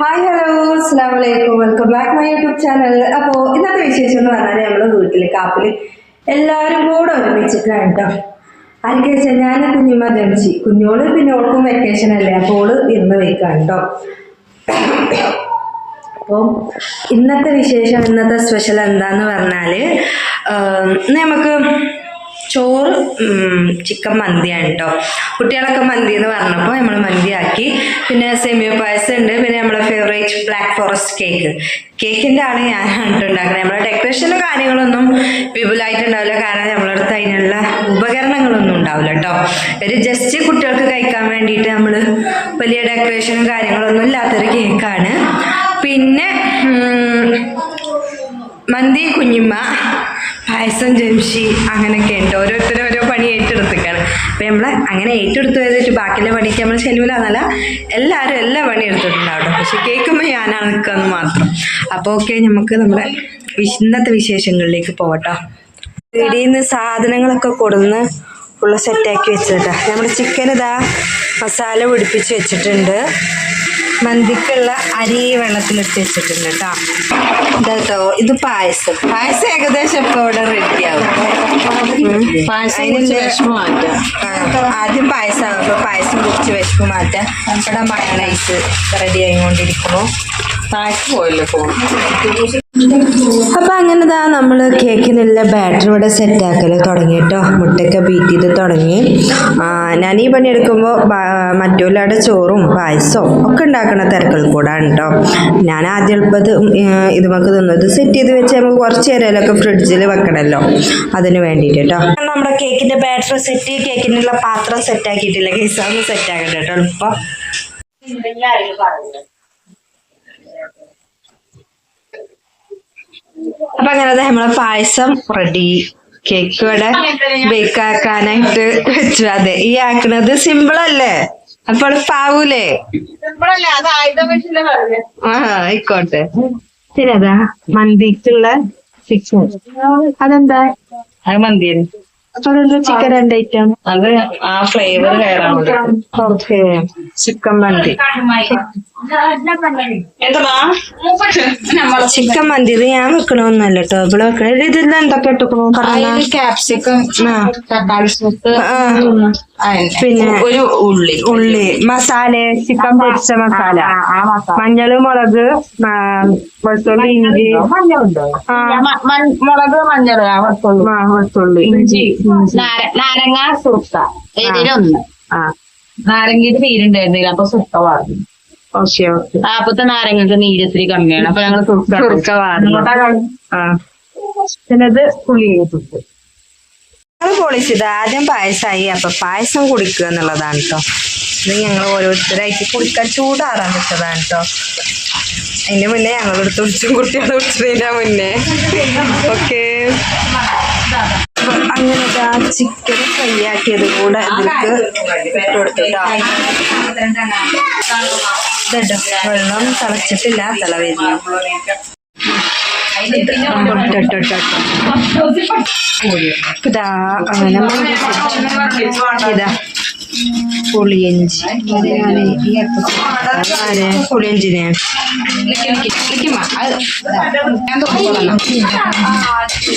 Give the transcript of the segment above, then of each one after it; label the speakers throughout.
Speaker 1: Hi hello അസ്സാം welcome back my YouTube channel അപ്പോൾ ഇന്നത്തെ വിശേഷം എന്ന് പറഞ്ഞാൽ നമ്മുടെ വീട്ടിൽ കാപ്പിൽ എല്ലാവരും കൂടെ ഒരുമിച്ചിട്ടാണ് കേട്ടോ. ആർക്ക് വെച്ചാൽ ഞാൻ കുഞ്ഞുമ്മ ജനിച്ചി. കുഞ്ഞോൾ പിന്നെ ഓൾക്കും വെക്കേഷൻ അല്ലേ? അപ്പോൾ ഓൾ ഇരുന്ന് വയ്ക്കാം കേട്ടോ. ഇന്നത്തെ വിശേഷം ഇന്നത്തെ സ്പെഷ്യൽ എന്താന്ന് പറഞ്ഞാൽ നമുക്ക് ചോറ് ചിക്കൻ മന്തിയാണ് കേട്ടോ കുട്ടികളൊക്കെ മന്തി എന്ന് പറഞ്ഞപ്പോൾ നമ്മൾ മന്തിയാക്കി. പിന്നെ സെമിയ പായസം ഉണ്ട് പിന്നെ നമ്മുടെ ഫേവറേറ്റ് ബ്ലാക്ക് ഫോറസ്റ്റ് കേക്ക് കേക്കിന്റെ ആണ് ഞാൻ ഉണ്ടാക്കുന്നത് നമ്മുടെ ഡെക്കറേഷനും കാര്യങ്ങളൊന്നും വിപുലമായിട്ടുണ്ടാവില്ല കാരണം നമ്മളടുത്ത് അതിനുള്ള ഉപകരണങ്ങളൊന്നും ഉണ്ടാവില്ല കേട്ടോ ഒരു ജസ്റ്റ് കുട്ടികൾക്ക് കഴിക്കാൻ വേണ്ടിയിട്ട് നമ്മൾ വലിയ ഡെക്കറേഷനും കാര്യങ്ങളൊന്നും ഇല്ലാത്തൊരു കേക്കാണ് പിന്നെ മന്തി കുഞ്ഞിമ്മ. പായസം ജംഷി അങ്ങനെയൊക്കെ ഉണ്ട്. ഓരോരുത്തരും ഓരോ പണി ഏറ്റെടുത്തേക്കാണ് അപ്പം നമ്മൾ അങ്ങനെ ഏറ്റെടുത്ത് വെച്ചിട്ട് ബാക്കിയുള്ള പണിക്ക് നമ്മൾ ചെലവിലാന്നല്ല എല്ലാവരും എല്ലാ പണി എടുത്തിട്ടുണ്ടാവും പക്ഷെ കേൾക്കുമ്പോൾ ഞാനാണ് നിൽക്കുന്നത് മാത്രം. അപ്പോൾ ഓക്കെ നമുക്ക് നമ്മുടെ ഇന്നത്തെ വിശേഷങ്ങളിലേക്ക് പോകട്ടോ വീടിൽ നിന്ന് സാധനങ്ങളൊക്കെ കൊടുന്ന് ഉള്ള സെറ്റാക്കി വെച്ചിട്ടാണ് നമ്മുടെ ചിക്കൻ ഇതാ മസാല പിടിപ്പിച്ച് വെച്ചിട്ടുണ്ട്. മന്തിക്കുള്ള അരി വെള്ളത്തിൽ വെള്ളത്തിലിട്ട് വെച്ചിട്ടുണ്ട് കേട്ടോ ഇതാട്ടോ ഇത് പായസം. പായസം ഏകദേശം ഇപ്പൊ ഇവിടെ റെഡിയാവും
Speaker 2: വിഷമം
Speaker 1: ആദ്യം പായസം അപ്പൊ പായസം കുറിച്ച് വിശപ്പ് മാറ്റാം. ഇവിടെ മയണൈസ് റെഡി ആയിക്കൊണ്ടിരിക്കുന്നു.
Speaker 2: പായസം പോയല്ലോ ഫോൺ
Speaker 1: അപ്പൊ അങ്ങനെതാ നമ്മൾ കേക്കിനുള്ള ബാറ്റർ ഇവിടെ സെറ്റ് ആക്കൽ തുടങ്ങിട്ടോ. മുട്ടയൊക്കെ ബീറ്റ് ചെയ്ത് തുടങ്ങി. ഞാൻ ഈ പണി എടുക്കുമ്പോൾ മറ്റുള്ളവരുടെ ചോറും പായസവും ഒക്കെ ഉണ്ടാക്കുന്ന തിരക്കൾ കൂടാണ് കേട്ടോ ഞാൻ ആദ്യം എളുപ്പത് ഇത് നമുക്ക് തിന്നത് സെറ്റ് ചെയ്ത് വെച്ച് നമുക്ക് കുറച്ച് നേരമൊക്കെ ഫ്രിഡ്ജിൽ വെക്കണമല്ലോ അതിന് വേണ്ടിയിട്ട് കേട്ടോ നമ്മുടെ കേക്കിന്റെ ബാറ്റർ സെറ്റ് കേക്കിനുള്ള പാത്രം സെറ്റ് ആക്കിയിട്ടില്ല. കേസ് അതൊന്ന് സെറ്റ് ആക്കട്ടെ കേട്ടോ അപ്പൊ അങ്ങനെ നമ്മളെ പായസം റെഡി കേക്ക് ഇവിടെ ബേക്ക് ആക്കാനായിട്ട് വെച്ചു. അതെ ഈ ആക്കണത് സിമ്പിൾ അല്ലേ? അപ്പൊ എളുപ്പാവൂലേ ആ ആയിക്കോട്ടെ. ശരി അതാ. മന്തിക്കുള്ള ചിക്കൻ അതെന്താ?
Speaker 2: അത്
Speaker 1: മന്തി ചിക്കൻ രണ്ട് ഐറ്റം
Speaker 2: അത് ആ ഫ്ലേവർ കയറാൻ
Speaker 1: ഓക്കെ ചിക്കൻ മന്തി. ചിക്കൻ മന്തി ഇത് ഞാൻ വെക്കണമൊന്നല്ല കേട്ടോ ഇവിടെ വെക്കണ ഇതിൽ എന്തൊക്കെ ഇട്ടുക്കണോ പറഞ്ഞ
Speaker 2: ക്യാപ്സിക്കം തക്കാളി
Speaker 1: പിന്നെ
Speaker 2: ഒരു ഉള്ളി
Speaker 1: ഉള്ളി മസാല ചിക്കൻ പൊരിച്ച മസാല മഞ്ഞൾ മുളക് ആ, വെളുത്തുള്ളി ഇഞ്ചി
Speaker 2: മുളക് മഞ്ഞൾ വെളുത്തുള്ളി ഇഞ്ചി നാര- നാരങ്ങ സുർക്ക ഇതിലൊന്ന്
Speaker 1: ആ
Speaker 2: നാരങ്ങയുടെ നീരുണ്ടായിരുന്നില്ല അപ്പൊ സുർക്ക വാങ്ങി
Speaker 1: ഓക്കെ ഓക്കെ
Speaker 2: അപ്പത്തെ നാരങ്ങക്ക് നീര് ഇത്തിരി കമ്മിയാണ്. അപ്പൊ ഞങ്ങൾ സുർക്ക.
Speaker 1: ആ. ചിലത് ഞങ്ങൾ പൊളിച്ചത് ആദ്യം പായസമായി അപ്പൊ പായസം കുടിക്കുക എന്നുള്ളതാണ് കേട്ടോ ഇത് ഞങ്ങൾ ഓരോരുത്തരായിട്ട് കുടിക്കാൻ ചൂടാറാൻ വെച്ചതാണ് കേട്ടോ അതിന്റെ മുന്നേ ഞങ്ങൾ എടുത്ത് കുടിച്ചും കുട്ടികളെ കുടിച്ചതിന്റെ മുന്നേ. ഓക്കെ. അങ്ങനെ ആ ചിക്കൻ ഫ്രൈ ആക്കിയത് കൂടെ ഇതിലേക്ക് കൊടുത്തു കൊടുത്തിട്ടോ ഇതുണ്ടോ വെള്ളം തിളച്ചിട്ടില്ല തിള വരുന്നു ഇതാ അങ്ങനെ ഇതാ പുളിയഞ്ചി ആരെ? പുളിയഞ്ചിനെ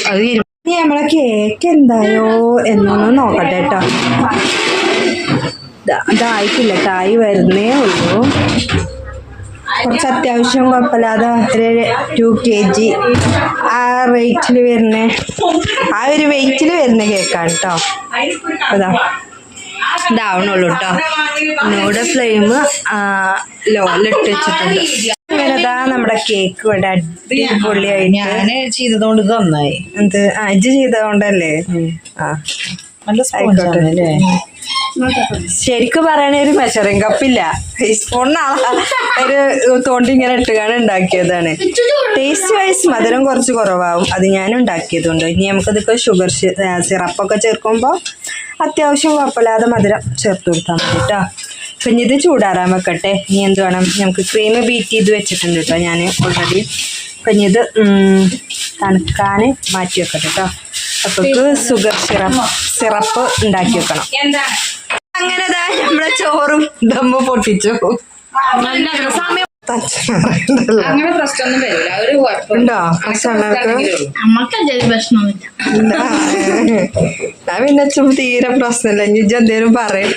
Speaker 1: അത് നമ്മളെ കേക്ക് എന്തായോ എന്നൊന്ന് നോക്കട്ടെ കേട്ടോ ഇതായിട്ടില്ല തായി വരുന്നേ ഉള്ളൂ. കുറച്ച് അത്യാവശ്യം കുഴപ്പമില്ലാതെ ഒരു ടു കെ ജി ആ റേറ്റിൽ വരുന്ന. ആ ഒരു വെയിറ്റിൽ വരുന്ന കേക്കാണ് കേട്ടോ അതാ. ഇതാവണുള്ളൂ കേട്ടോ എന്നോട് ഫ്ലെയിം ലോലിട്ട് വെച്ചിട്ടുണ്ട്. നമ്മുടെ കേക്ക് ഇവിടെ അടിപൊളിയായി
Speaker 2: ഞാൻ ചെയ്തതുകൊണ്ട് ഇത് നന്നായി.
Speaker 1: എന്ത്? അജ് ചെയ്തതുകൊണ്ടല്ലേ? ആ.
Speaker 2: നല്ല
Speaker 1: ആയിക്കോട്ടെ.
Speaker 2: അല്ലേ
Speaker 1: ശരിക്കും പറയണ ഒരു മെഷറിംഗ് കപ്പില്ല സ്പൂണിനാണ് ഒരു തോണ്ടി ഇങ്ങനെ ഇട്ടുകാണ് ഉണ്ടാക്കിയതാണ്. ടേസ്റ്റ് വൈസ് മധുരം കുറച്ച് കുറവാകും അത് ഞാൻ ഉണ്ടാക്കിയതുണ്ട്. ഇനി നമുക്കതൊക്കെ ഷുഗർ സിറപ്പൊക്കെ ചേർക്കുമ്പോൾ അത്യാവശ്യം കുഴപ്പമില്ലാതെ മധുരം ചേർത്ത് കൊടുത്താൽ മതി കേട്ടോ. പിന്നെ ഇത് ചൂടാറാൻ വെക്കട്ടെ. ഇനി എന്ത് വേണം? നമുക്ക് ക്രീം ബീറ്റ് ചെയ്ത് വെച്ചിട്ടുണ്ട് കേട്ടോ ഞാൻ ഓൾറെഡി പിന്നെ ഇത് ഉം, തണുക്കാൻ മാറ്റി വെക്കട്ടെ കേട്ടോ അപ്പോഴേക്ക് ഷുഗർ സിറപ്പ് സിറപ്പ് ഉണ്ടാക്കി വെക്കണം. അങ്ങനെ നമ്മളെ ചോറും ദമ്മ് പൊട്ടിച്ചു.
Speaker 2: അങ്ങനെ പ്രശ്നമൊന്നും വരില്ല. ഒരു
Speaker 1: ഉണ്ടോ?
Speaker 3: പ്രശ്നമൊന്നുമില്ല.
Speaker 1: പിന്നെ ചും തീരെ പ്രശ്നമില്ല. ഇനി എന്തേലും പറയും.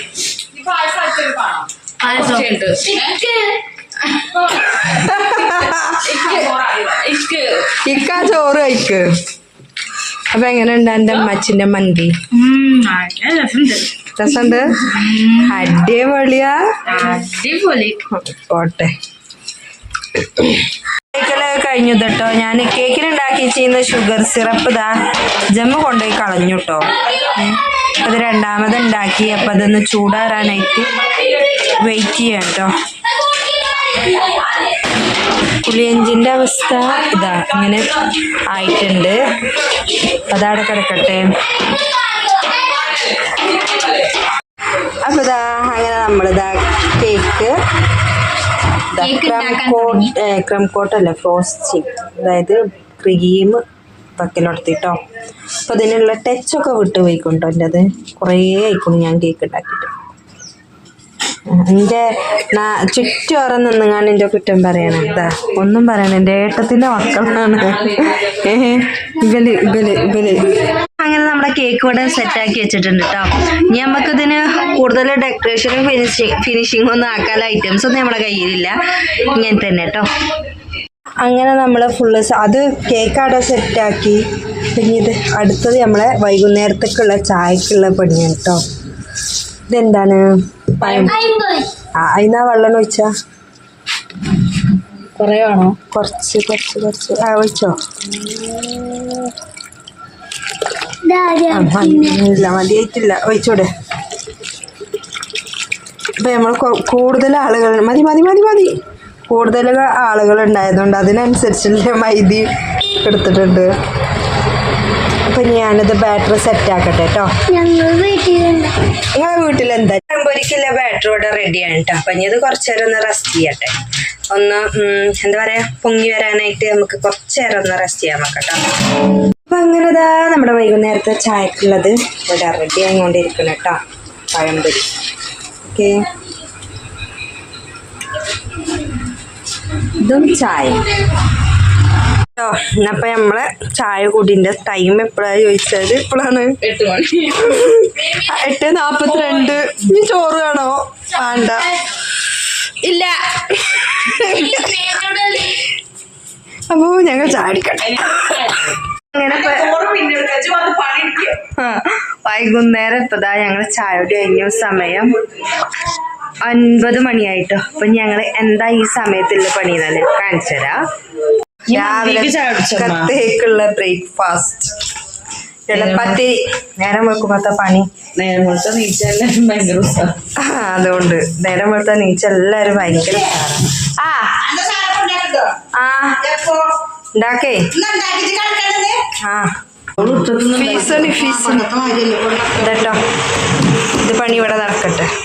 Speaker 1: ഇക്കാ ചോറ് കഴിക്ക്. അപ്പൊ എങ്ങനെയുണ്ട് എന്റെ അമ്മച്ചിന്റെ മന്തി?
Speaker 3: രസമുണ്ട്
Speaker 1: അടിപൊളിയാ.
Speaker 3: അടിപൊളി.
Speaker 1: പോട്ടെ. കഴിഞ്ഞു കേട്ടോ ഞാൻ കേക്കിനുണ്ടാക്കി ചെയ്യുന്ന ഷുഗർ സിറപ്പ് ഇതാ ജമ്മ കൊണ്ടുപോയി കളഞ്ഞു കേട്ടോ അത് രണ്ടാമത് ഉണ്ടാക്കി. അപ്പൊ അതൊന്ന് ചൂടാറാനായിട്ട് വെയിറ്റ് ചെയ്യാം കേട്ടോ പുളിയഞ്ചിന്റെ അവസ്ഥ ഇതാ ഇങ്ങനെ ആയിട്ടുണ്ട്. അതവിടെ കിടക്കട്ടെ. അപ്പൊ ഇതാ അങ്ങനെ നമ്മളിതാ കേക്ക്.
Speaker 3: കേക്ക് കോട്ട്
Speaker 1: ക്രം കോട്ടല്ല ഫ്രോസ്റ്റിംഗ് അതായത് ക്രീം വക്കലെടുത്തിട്ടോ. അപ്പൊ അതിനുള്ള ടച്ചൊക്കെ വിട്ടുപോയിക്കൊണ്ടോ എന്റെ അത് കുറേ ആയിക്കൊണ്ട് ഞാൻ കേക്ക് ഉണ്ടാക്കിയിട്ട്. എന്റെ ചുറ്റോറം നിന്നുങ്ങാണ് എന്റെ കുറ്റം പറയണം. എന്താ ഒന്നും പറയണം എന്റെ ഏട്ടത്തിന്റെ മക്കളാണ്. അങ്ങനെ നമ്മുടെ കേക്ക് ഇവിടെ സെറ്റാക്കി വെച്ചിട്ടുണ്ട് കേട്ടോ ഇനി നമുക്കിതിന് കൂടുതൽ ഡെക്കറേഷനും ഫിനിഷിങ് ഫിനിഷിംഗ് ഒന്നും ആക്കാനുള്ള ഐറ്റംസ് ഒന്നും നമ്മുടെ കയ്യിലില്ല. ഇങ്ങനെ തന്നെ കേട്ടോ അങ്ങനെ നമ്മൾ ഫുള്ള് അത് കേക്ക് അവിടെ സെറ്റാക്കി പിന്നെ ഇത് അടുത്തത് നമ്മളെ വൈകുന്നേരത്തേക്കുള്ള ചായക്കുള്ള പണിയാണ് കേട്ടോ ഇതെന്താണ്? അതിനാ വെള്ളം ഒഴിച്ചാ?
Speaker 2: കുറേ വേണോ?
Speaker 1: കുറച്ച് കുറച്ച് കുറച്ച്. ആ ഒഴിച്ചോ? മതി. ഇല്ല മതിയായിട്ടില്ല. ഒഴിച്ചോടെ? ഇപ്പൊ നമ്മൾ കൂടുതൽ ആളുകൾ മതി മതി മതി മതി. കൂടുതൽ ആളുകൾ ഉണ്ടായതുകൊണ്ട് അതിനനുസരിച്ചുള്ള മൈദി എടുത്തിട്ടുണ്ട്. അപ്പൊ ഞാനിത് ബാറ്ററി സെറ്റ് ആക്കട്ടെ കേട്ടോ
Speaker 3: ഞങ്ങൾ വീട്ടിലുണ്ട്
Speaker 1: ഒരിക്കലും ബാറ്ററി ഇവിടെ റെഡിയാണ് കേട്ടോ അപ്പൊ ഇനി ഇത് കുറച്ചു നേരം ഒന്ന് റെസ്റ്റ് ചെയ്യട്ടെ. ഒന്ന് എന്താ പറയാ പൊങ്ങി വരാനായിട്ട് നമുക്ക് കുറച്ചു നേരം ഒന്ന് റെസ്റ്റ് ചെയ്യാൻ നോക്കട്ടോ അപ്പൊ അങ്ങനെ ഇതാ നമ്മുടെ വൈകുന്നേരത്തെ ചായക്കുള്ളത് ഇവിടെ റെഡി ആയിക്കൊണ്ടിരിക്കണം കേട്ടോ പഴംപൊരി ഓക്കെ. ഇതും ചായ. കേട്ടോ അപ്പൊ നമ്മളെ ചായ കൂടിന്റെ ടൈം എപ്പോഴാണ് ചോദിച്ചത്? ഇപ്പോഴാണ്
Speaker 2: എട്ട്
Speaker 1: നാപ്പത്തിരണ്ട്. ഇനി ചോറ് വേണോ? വേണ്ട. ഇല്ല. അപ്പോ ഞങ്ങൾ ചാടിക്കട്ടെ അങ്ങനെ വൈകുന്നേരം ഇപ്പതാ ഞങ്ങൾ ചായയുടെ കഴിഞ്ഞ സമയം ഒൻപത് മണിയായിട്ടോ. അപ്പൊ ഞങ്ങൾ എന്താ ഈ സമയത്തുള്ള പണി തന്നെ കാണിച്ചുതരാ രാവിലെ കത്തേക്കുള്ള ബ്രേക്ക്ഫാസ്റ്റ്. നേരം വെക്കുമ്പത്തെ പണി.
Speaker 2: നേരം വെളുത്ത നീച്ച എല്ലാരും
Speaker 1: ഭയങ്കര അതുകൊണ്ട് നേരം വെളുത്ത നീച്ച എല്ലാരും ഭയങ്കര. ആ ആ ഉണ്ടാക്കേ. ആ. ഫീസണി ഫീസണി ഇതട്ടോ. ഇത് പണി ഇവിടെ നടക്കട്ടെ.